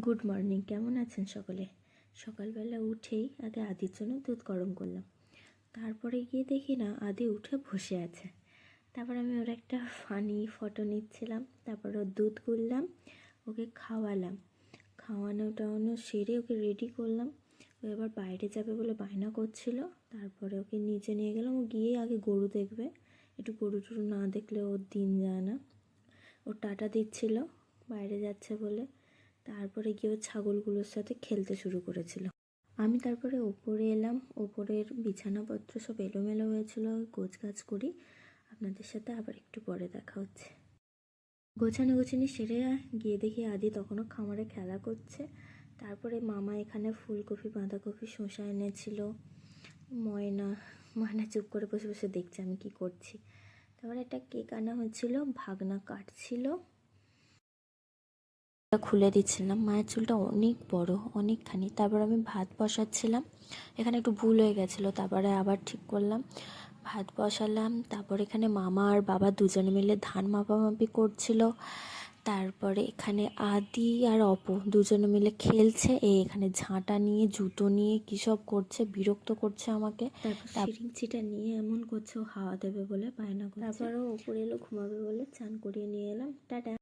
Good morning কেমন আছেন সকলে? সকালবেলা উঠেই আগে আদির জন্য দুধ গরম করলাম। তারপরে গিয়ে দেখি না, আদি উঠে বসে আছে। তারপর আমি ওর একটা ফানি ফটো নিচ্ছিলাম, তারপর ওর দুধ গুললাম, ওকে খাওয়ালাম। খাওয়ানো টাওয়ানো সেরে ওকে রেডি করলাম। ও এবার বাইরে যাবে বলে বায়না করছিল, তারপরে ওকে নিচে নিয়ে গেলাম। ও গিয়ে আগে গরু দেখবে, একটু গরু টরু না দেখলে ওর দিন যায় না। ও টাটা দিচ্ছিল, বাইরে যাচ্ছে বলে। তারপরে গিয়ে ছাগলগুলোর সাথে খেলতে শুরু করেছিল। আমি তারপরে ওপরে এলাম, ওপরের বিছানাপত্র সব এলোমেলো হয়েছিল গোছ গাছ করি। আপনাদের সাথে আবার একটু পরে দেখা হচ্ছে। গোছানো গোছানি সেরে গিয়ে দেখি আদি তখনও খামারে খেলা করছে। তারপরে মামা এখানে ফুলকপি, বাঁধাকপি, শসা এনেছিল। ময়না ময়না চুপ করে বসে বসে দেখছে আমি কি করছি। তারপরে একটা কেক আনা হয়েছিল, ভাগনা কাটছিল। খুলে দিচ্ছিলাম। মায়ের চুলটা অনেক বড় অনেকখানি। তারপর আমি ভাত বসাচ্ছিলাম। এখানে একটু ভুল হয়ে গেছিল তারপরে আবার ঠিক করলাম। ভাত বসালাম তারপর এখানে মামা আর বাবা দুজনে মিলে ধান মাপামাপি করছিল। তারপরে এখানে আদি আর অপু দুজনে মিলে খেলছে। এ এখানে ঝাঁটা নিয়ে জুতো নিয়ে কী সব করছে বিরক্ত করছে আমাকে। তারপর সিরিঞ্চিটা নিয়ে এমন করছে হাওয়া দেবে বলে করছে। তারপরও ওপরে এলো ঘুমাবে বলে চান করিয়ে নিয়ে এলাম। টাটা।